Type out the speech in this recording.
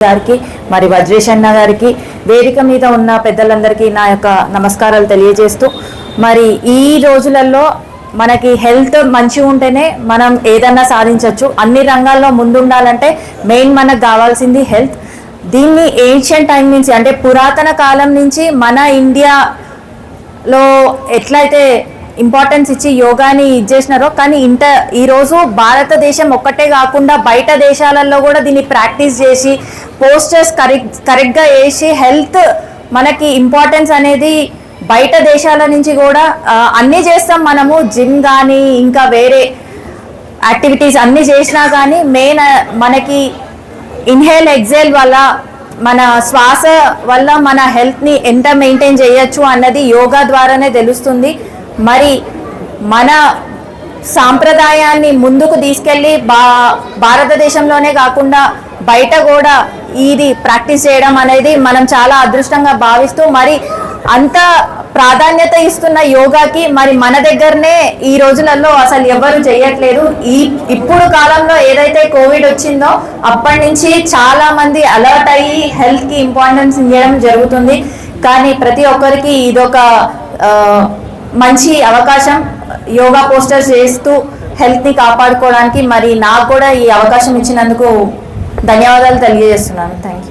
గారికి మరి వజ్రేష్ అన్న గారికి వేదిక మీద ఉన్న పెద్దలందరికీ నా యొక్క నమస్కారాలు తెలియజేస్తూ మరి ఈ రోజులలో మనకి హెల్త్ మంచిగా ఉంటేనే మనం ఏదన్నా సాధించవచ్చు అన్ని రంగాల్లో ముందుండాలంటే మెయిన్ మనకు కావాల్సింది హెల్త్. దీన్ని ఏన్షియంట్ టైం నుంచి అంటే పురాతన కాలం నుంచి మన ఇండియాలో ఎట్లయితే ఇంపార్టెన్స్ ఇచ్చి యోగాని ఇచ్చేసినారో కానీ ఇంత ఈరోజు భారతదేశం ఒక్కటే కాకుండా బయట దేశాలలో కూడా దీన్ని ప్రాక్టీస్ చేసి పోస్టర్స్ కరెక్ట్ కరెక్ట్గా వేసి హెల్త్ మనకి ఇంపార్టెన్స్ అనేది బయట దేశాల నుంచి కూడా అన్నీ చేస్తాం మనము. జిమ్ కానీ ఇంకా వేరే యాక్టివిటీస్ అన్నీ చేసినా కానీ మెయిన్ మనకి ఇన్హేల్ ఎగ్జేల్ వల్ల మన శ్వాస వల్ల మన హెల్త్ని ఎంత మెయింటైన్ చేయొచ్చు అన్నది యోగా ద్వారానే తెలుస్తుంది. మరి మన సాంప్రదాయాన్ని ముందుకు తీసుకెళ్ళి బా భారతదేశంలోనే కాకుండా బయట కూడా ఇది ప్రాక్టీస్ చేయడం అనేది మనం చాలా అదృష్టంగా భావిస్తూ మరి అంత ప్రాధాన్యత ఇస్తున్న యోగాకి మరి మన దగ్గరనే ఈ రోజులలో అసలు ఎవరు చేయట్లేదు. ఈ ఇప్పుడు కాలంలో ఏదైతే కోవిడ్ వచ్చిందో అప్పటి నుంచి చాలా మంది అలర్ట్ అయ్యి హెల్త్కి ఇంపార్టెన్స్ ఇవ్వడం జరుగుతుంది. కానీ ప్రతి ఒక్కరికి ఇదొక మంచి అవకాశం. యోగా పోస్టర్స్ చేస్తూ హెల్త్ని కాపాడుకోవడానికి మరి నాకు కూడా ఈ అవకాశం ఇచ్చినందుకు ధన్యవాదాలు తెలియజేస్తున్నాను. Thank you